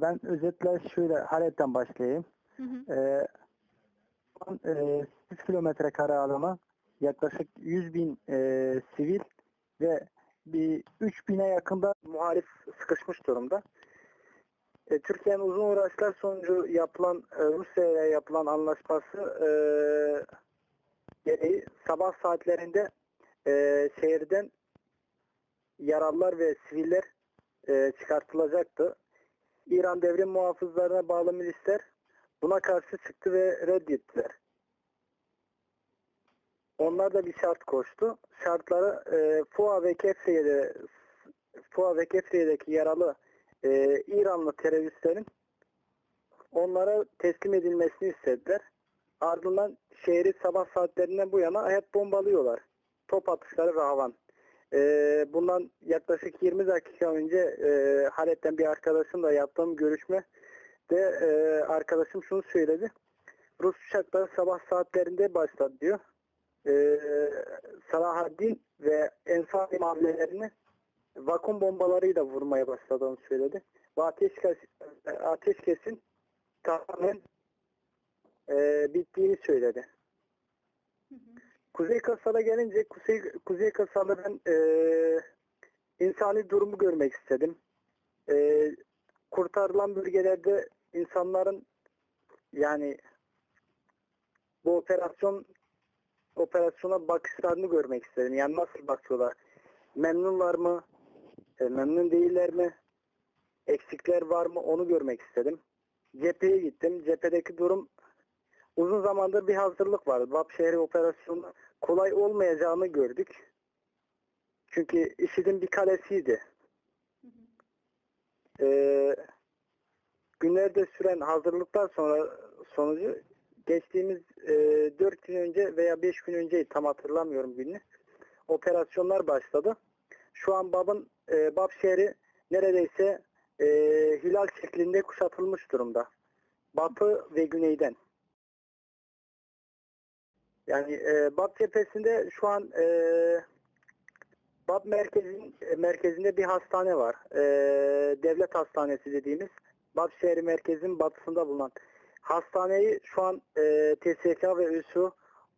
Ben özetle şöyle Halep'ten başlayayım. Hı hı. Ee, şu an, e, 8 kilometre kare alana yaklaşık 100 bin e, sivil ve bir 3 bine yakında muhalif sıkışmış durumda. E, Türkiye'nin uzun uğraşlar sonucu yapılan e, Rusya ile yapılan anlaşması e, gereği sabah saatlerinde e, şehirden yaralılar ve siviller e, çıkartılacaktı. İran devrim muhafızlarına bağlı milisler buna karşı çıktı ve reddettiler. Onlar da bir şart koştu. Şartları e, Fua ve Kefriye'de Fua ve Kefriye'deki yaralı e, İranlı teröristlerin onlara teslim edilmesini istediler. Ardından şehri sabah saatlerinden bu yana hep bombalıyorlar. Top atışları ravan. E, bundan yaklaşık 20 dakika önce e, Halep'ten bir arkadaşımla yaptığım görüşme de e, arkadaşım şunu söyledi. Rus uçakları sabah saatlerinde başladı diyor. E, Salahaddin ve Ensari mahallelerini vakum bombalarıyla vurmaya başladığını söyledi. Ve ateşkes, ateşkesin tamamen e, bittiğini söyledi. Kuzey Kasar'a gelince Kuzey, Kuzey Kasar'da e, insani durumu görmek istedim. E, kurtarılan bölgelerde insanların yani bu operasyon operasyona bakışlarını görmek istedim. Yani nasıl bakıyorlar? Memnunlar mı? E, memnun değiller mi? Eksikler var mı? Onu görmek istedim. Cepheye gittim. Cephedeki durum uzun zamandır bir hazırlık vardı. Vap şehri operasyonu kolay olmayacağını gördük. Çünkü IŞİD'in bir kalesiydi. Ee, günlerde süren hazırlıklar sonra sonucu geçtiğimiz e, 4 gün önce veya 5 gün önce tam hatırlamıyorum gününü operasyonlar başladı. Şu an Bab'ın e, Bab şehri neredeyse e, hilal şeklinde kuşatılmış durumda. Batı ve güneyden. Yani e, Bab cephesinde şu an e, Bab merkezin e, merkezinde bir hastane var. E, devlet hastanesi dediğimiz Bab şehri merkezinin batısında bulunan hastaneyi şu an e, TSK ve ÜSU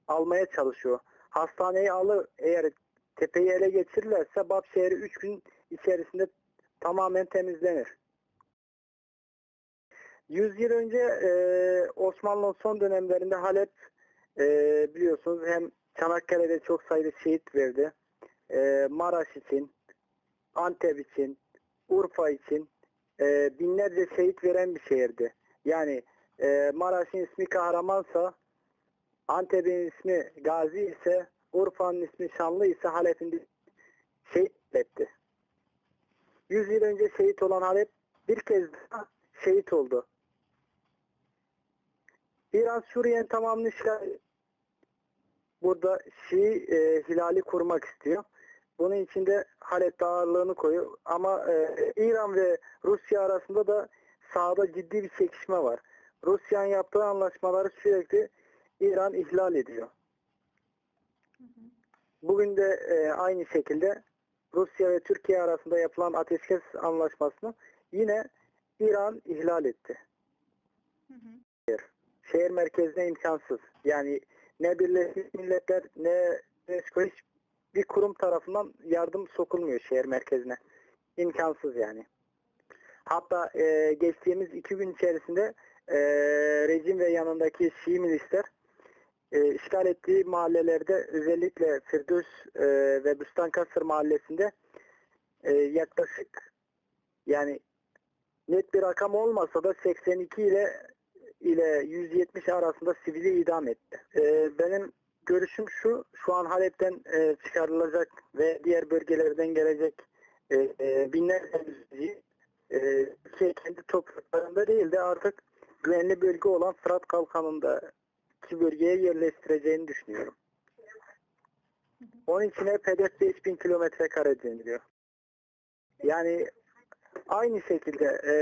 almaya çalışıyor. Hastaneyi alır eğer tepeyi ele geçirirlerse Bab şehri 3 gün içerisinde tamamen temizlenir. 100 yıl önce e, Osmanlı'nın son dönemlerinde Halep e, biliyorsunuz hem Çanakkale'de çok sayıda şehit verdi. E, Maraş için, Antep için, Urfa için e, binlerce şehit veren bir şehirdi. Yani e, Maraş'ın ismi kahramansa, Antep'in ismi Gazi ise, Urfa'nın ismi Şanlı ise Halep'in şehit etti. 100 yıl önce şehit olan Halep bir kez daha şehit oldu. İran Suriye'nin tamamını işgal burada Şii e, hilali kurmak istiyor. Bunun için de Halep'te ağırlığını koyuyor. Ama e, İran ve Rusya arasında da sahada ciddi bir çekişme var. Rusya'nın yaptığı anlaşmaları sürekli İran ihlal ediyor. Bugün de e, aynı şekilde Rusya ve Türkiye arasında yapılan ateşkes anlaşmasını yine İran ihlal etti. Hı hı. Şehir merkezine imkansız. Yani ne Birleşmiş Milletler ne UNESCO bir kurum tarafından yardım sokulmuyor şehir merkezine. İmkansız yani. Hatta e, geçtiğimiz iki gün içerisinde e, rejim ve yanındaki Şii milisler e, işgal ettiği mahallelerde özellikle Firdevs e, ve Büstan Kasır mahallesinde e, yaklaşık yani net bir rakam olmasa da 82 ile ile 170 arasında sivili idam etti. E, benim görüşüm şu, şu an Halep'ten e, çıkarılacak ve diğer bölgelerden gelecek e, e, binlerce mülteci e, Türkiye kendi topraklarında değil de artık güvenli bölge olan Fırat Kalkanı'nda iki bölgeye yerleştireceğini düşünüyorum. Onun için hep hedef 5000 kilometre kare deniliyor. Yani aynı şekilde e,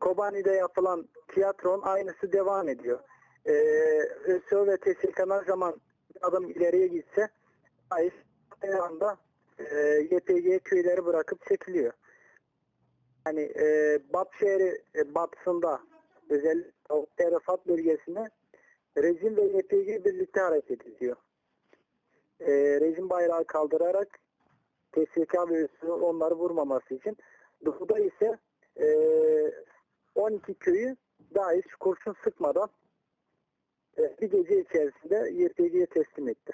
Kobani'de yapılan tiyatron aynısı devam ediyor. E, ÖSO ve TSK ne zaman adım ileriye gitse aynı anda e, YPG köyleri bırakıp çekiliyor. Yani e, Bat şehri e, batısında özellikle Rafat bölgesinde rejim ve YPG birlikte hareket ediyor. E, rejim bayrağı kaldırarak TSK ve onları vurmaması için. Doğuda ise e, 12 köyü dahi kurşun sıkmadan e, bir gece içerisinde YPG'ye teslim etti.